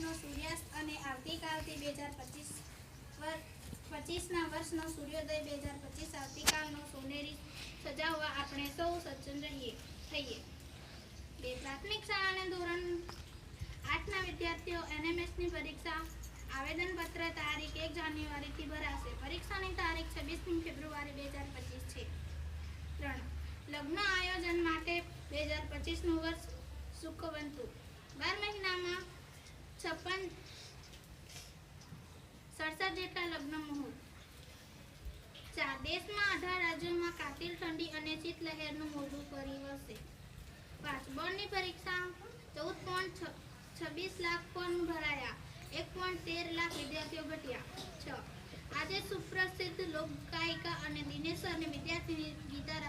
વર્ષનો સૂર્યાસ્ત અને આવતીકાલથી બે હજાર પચીસ પચીસના વર્ષનો સૂર્યોદય, બે હજાર પચીસ આવતીકાલનો સોનેરી સજાવવા આપણે સૌ સજ્જન રહીએ, થઈએ. બે પ્રાથમિક શાળાના ધોરણ આઠના વિદ્યાર્થીઓ એનએમએસની પરીક્ષા, આવેદનપત્ર તારીખ એક જાન્યુઆરીથી ભરાશે. પરીક્ષાની તારીખ છવ્વીસમી ફેબ્રુઆરી બે હજાર પચીસ છે. ત્રણ, લગ્ન આયોજન માટે બે હજાર પચીસનું વર્ષ સુખવંતું બાર મહિનામાં છપ્પન સડસઠ જેટલા લગ્ન મુહૂર્ત ચાર દેશમાં અઢાર રાજ્યોમાં કાતિલ, ઠંડી અને શીતલહેરનું મોઢું કરી વળશે. પાંચ, બોર્ડની પરીક્ષા ચૌદ પોઈન્ટ છવ્વીસ લાખ ફોર્મ ભરાયા. એક પોઈન્ટ તેર લાખ વિદ્યાર્થીઓ ઘટ્યા છ, આજે સુપ્રસિદ્ધ લોકગાયિકા અને દિનેશ અને વિદ્યાર્થીની ગીતા